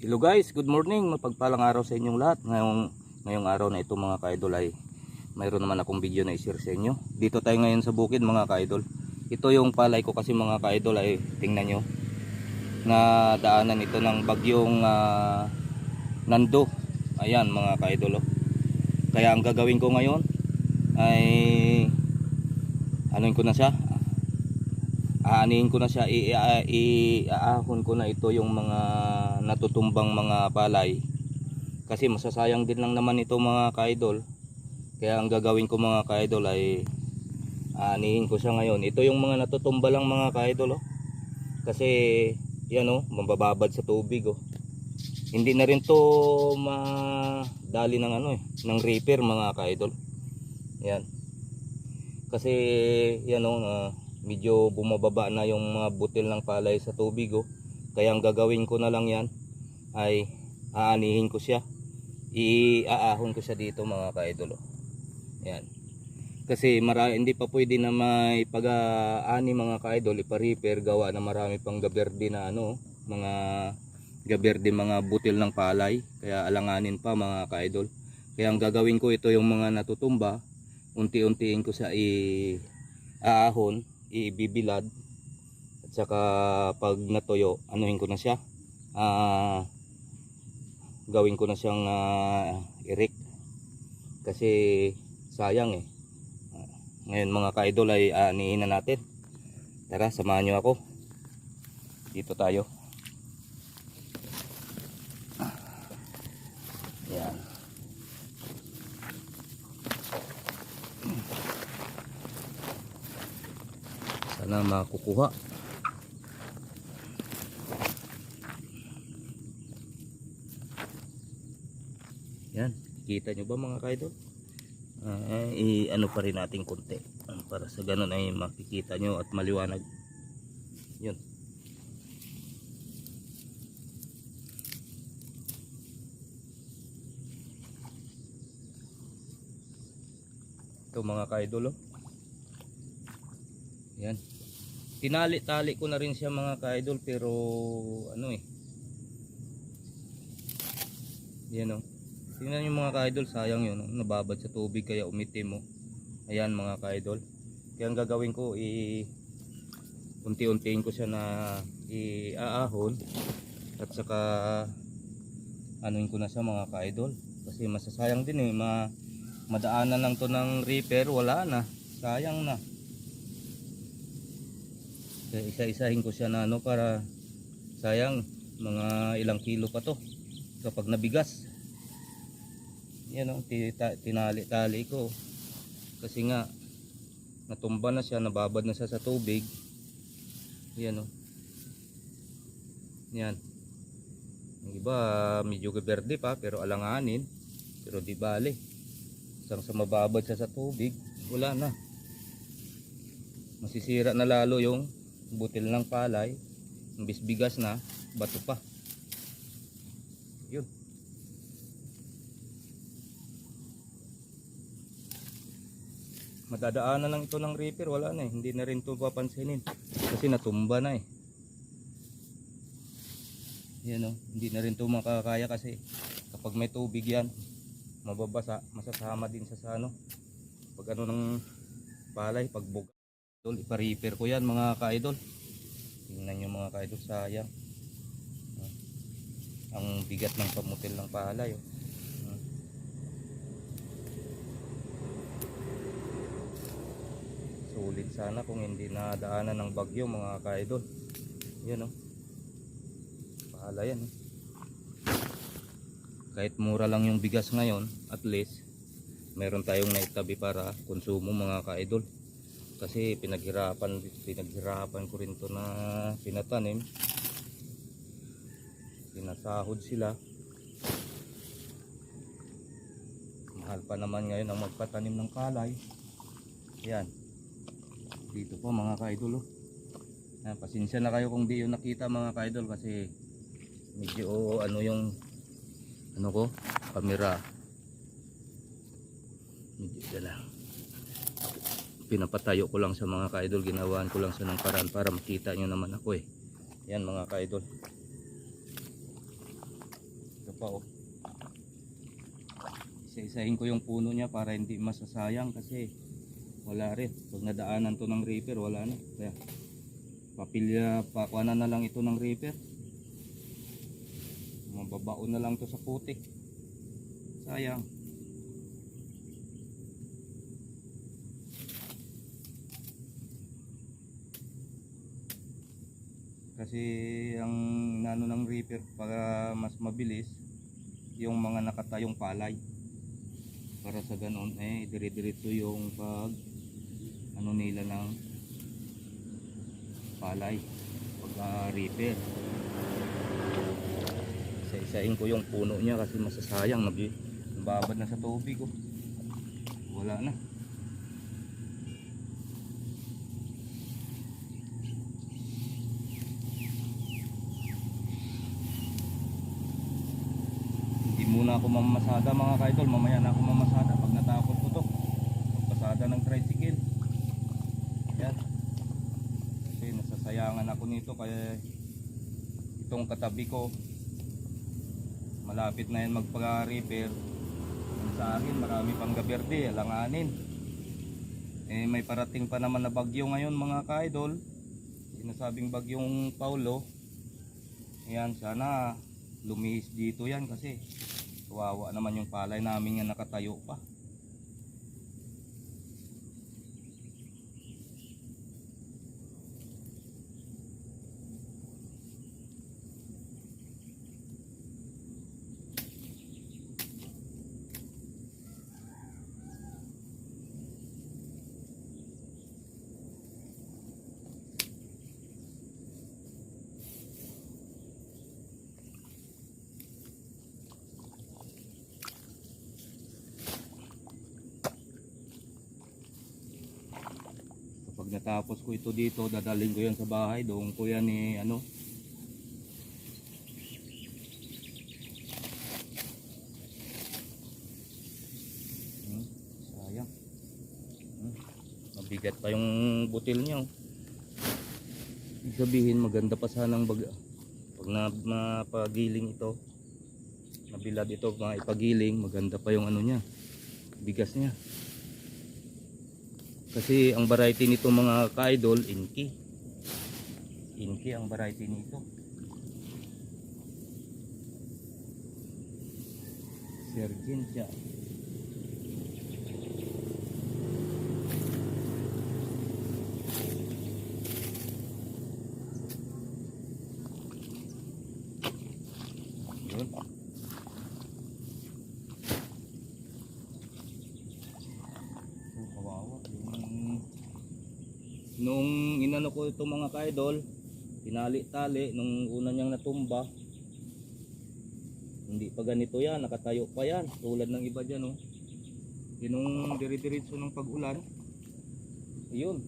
Hello guys, good morning. Mapagpalang araw sa inyong lahat. Ngayong, ngayong araw na ito mga ka-idol ay mayroon naman akong video na i-share sa inyo. Dito tayo ngayon sa bukid mga ka-idol. Ito yung palay ko kasi mga ka-idol ay tingnan nyo. Na daanan ito ng bagyong ah, Nando. Ayan mga ka-idol. oh. Kaya ang gagawin ko ngayon ay anuin ko na siya aanihin ko na siya i- iaahon ko na ito yung mga natutumbang mga palay. Kasi masasayang din lang naman ito mga kaidol. Kaya ang gagawin ko mga kaidol ay aanihin ko siya ngayon. Ito yung mga natutumba lang mga kaidol oh. kasi yan oh mabababad sa tubig oh. Hindi na rin to madali ng ano eh ng reaper mga kaidol. Yan. Kasi yan oh ah, medyo bumababa na yung mga butil ng palay sa tubig oh. Kaya ang gagawin ko na lang yan ay aanihin ko siya. Iaahon ko siya dito mga ka-idol oh. Yan. Kasi mara, hindi pa pwede na may pag-aani mga ka-idol, ipa-repair gawa na marami pang gaberde na ano, mga gaberde mga butil ng palay. Kaya alanganin pa mga ka-idol. Kaya ang gagawin ko ito yung mga natutumba, unti-untiin ko sa i-aahon ibibilad. At saka pag natuyo anuhin ko na siya. Ah gawin ko na siyang ah, irik kasi sayang eh. Ngayon mga ka-idol ay aanihin na natin. Tara samahan nyo ako. Dito tayo. Yan sana makukuha. Yan kita nyo ba mga kaidol? Ah, i ano pa rin natin konti. Ah, para sa ganun ay makikita nyo at maliwanag. Yun. Ito mga kaidol oh. Yan. Tinali-tali ko na rin siya mga ka-idol pero ano eh. Yan oh. Tingnan yung mga ka-idol, sayang yun. oh. Nababad sa tubig kaya umitim mo. Ayan mga ka-idol. Kaya ang gagawin ko i unti-untiin ko siya na iaahon at saka anuin ko na siya mga ka-idol kasi masasayang din eh ma madaanan lang to ng reaper wala na sayang na kaya isa-isahin ko siya na ano para sayang mga ilang kilo pa to kapag nabigas. Yan o, tinali-tali ko. Kasi nga natumba na siya, nababad na siya sa tubig. Yan o. Yan. Yung iba medyo berde pa pero alanganin. Pero di bale. Isang sa mababad siya sa tubig, wala na. Masisira na lalo yung butil ng palay. Imbis bigas na bato pa. Yun. Madadaanan lang ito ng reaper. Wala na eh. Hindi na rin ito papansinin. Kasi natumba na eh. Yan o hindi na rin ito makakaya kasi kapag may tubig yan mababasa masasama din sa sa ano pag ano ng palay pag buga idol ipa-repair ko yan mga ka-idol tingnan nyo mga ka-idol sayang Ah. ang bigat ng pamutil ng palay oh. Ah. sulit sana kung hindi na daanan ng bagyo mga ka-idol yan oh pahala yan oh. kahit mura lang yung bigas ngayon at least meron tayong naitabi para konsumo mga ka-idol kasi pinaghirapan pinaghirapan ko rin to na pinatanim. Pinasahod sila. Mahal pa naman ngayon ang magpatanim ng palay yan dito po mga kaidol oh. Yan, pasensya na kayo kung di yung nakita mga kaidol kasi medyo ano yung ano ko camera medyo lang pinapatayo ko lang sa mga ka-idol ginawaan ko lang sa ng paraan para makita nyo naman ako eh yan mga ka-idol pa oh. Isa-isahin ko yung puno niya para hindi masasayang kasi wala rin. Pag nadaanan to ng reaper, wala na. Kaya papilya, pakuanan na lang ito ng reaper. Mababaon na lang to sa putik. Sayang. Kasi ang nano ng reaper para mas mabilis yung mga nakatayong palay. Para sa ganon eh dire-diretso yung pag ano nila ng palay pag ah, reaper. Isa-isahin ko yung puno niya kasi masasayang nababad na sa tubig oh. Wala na. Muna ako mamasada mga kaidol, mamaya na ako mamasada pag natapos ko to. Pasada ng tricycle. Yan. Kasi nasasayangan ako nito kaya itong katabi ko malapit na yan magpa-repair. Yung Sa akin marami pang gaberde, alanganin. Eh may parating pa naman na bagyo ngayon mga kaidol. Sinasabing bagyong Paulo. Ayan, sana lumihis dito yan kasi kawawa naman yung palay namin nga nakatayo pa. Kapag natapos ko ito dito, dadalhin ko yan sa bahay. Doon ko yan eh, ano. Hmm, sayang. Hmm, mabigat pa yung butil niya. Ibig sabihin maganda pa sanang bag pag na mapagiling ito nabilad ito maipagiling maganda pa yung ano niya bigas niya kasi ang variety nito mga ka-idol, inki. Inki ang variety nito. Sergeant siya. Yun. Oh, kawawa. Yung... Nung inano ko itong mga kaidol, tinali-tali, nung una niyang natumba, hindi pa ganito yan, nakatayo pa yan, tulad ng iba dyan, oh. Yun nung dire-diretso ng pag-ulan, yun,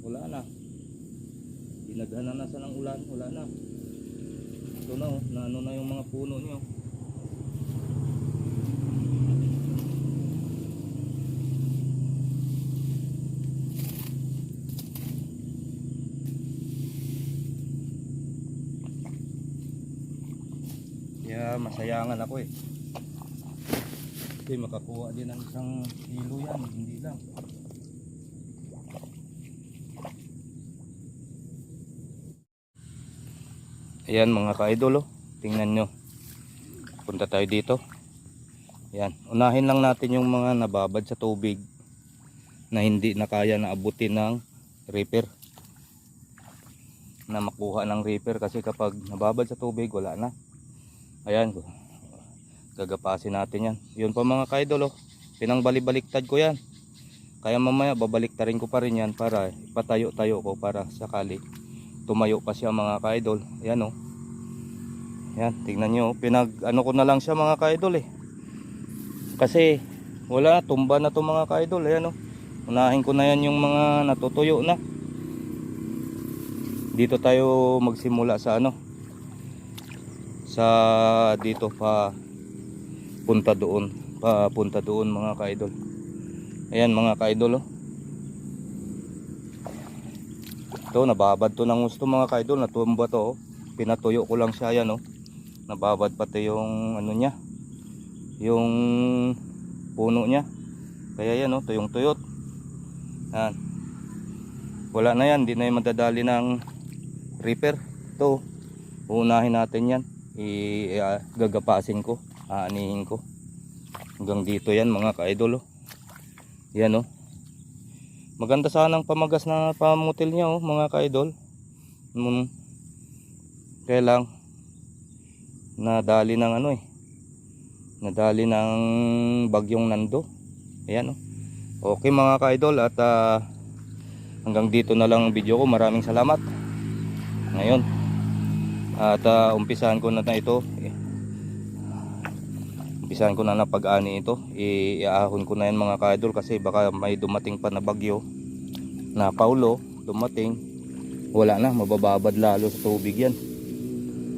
wala na. Dinagana na sa ng ulan, wala na. Ito na, oh, na ano na yung mga puno niyo. Kaya masayangan ako eh. Kasi makakuha din ng isang kilo yan, hindi lang. Ayan mga ka-idol oh. Tingnan nyo. Punta tayo dito. Ayan. Unahin lang natin yung mga nababad sa tubig na hindi na kaya na abutin ng reaper. Na makuha ng reaper kasi kapag nababad sa tubig wala na. Ayan, gagapasin natin yan. Yun pa mga kaidol, oh. pinangbali-baliktad ko yan. Kaya mamaya babaliktarin ko pa rin yan para ipatayo-tayo ko para sakali tumayo pa siya mga kaidol. Ayan oh. Ayan, tingnan nyo. Pinag ano ko na lang siya mga kaidol eh. Kasi wala, tumba na to mga kaidol. Ayan oh. Unahin ko na yan yung mga natutuyo na. Dito tayo magsimula sa ano sa dito pa punta doon pa punta doon mga kaidol. Ayan mga kaidol oh. ito nababad to ng gusto mga kaidol. Natumba to oh. pinatuyo ko lang siya yan oh. nababad pati yung ano niya yung puno niya. Kaya yan oh tuyong tuyot. Yan wala na yan di na yung madadali ng reaper. Ito uunahin natin yan i ah, gagapasin ko aanihin ko. Hanggang dito yan mga ka-idol oh. yan oh. Maganda sanang pamagas na pamutil niya oh mga ka-idol. Mm, kaya nadali ng ano eh. Nadali ng bagyong nando. Ayan oh. Okay mga ka-idol at ah, hanggang dito na lang ang video ko. Maraming salamat. Ngayon at ah, umpisahan ko na na ito. Eh, umpisahan ko na na pag-ani ito. I- iahon ko na yan mga ka-idol kasi baka may dumating pa na bagyo na paulo dumating wala na mabababad lalo sa tubig yan.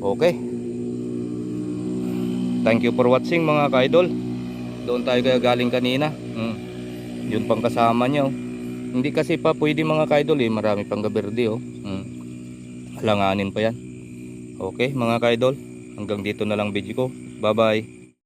Okay. Thank you for watching mga ka-idol. Doon tayo kaya galing kanina. Mm. yun pang kasama nyo hindi kasi pa pwede mga ka-idol eh. Marami pang gaberde oh. Mm. alanganin pa yan okay mga ka-idol. Hanggang dito na lang video ko. Bye bye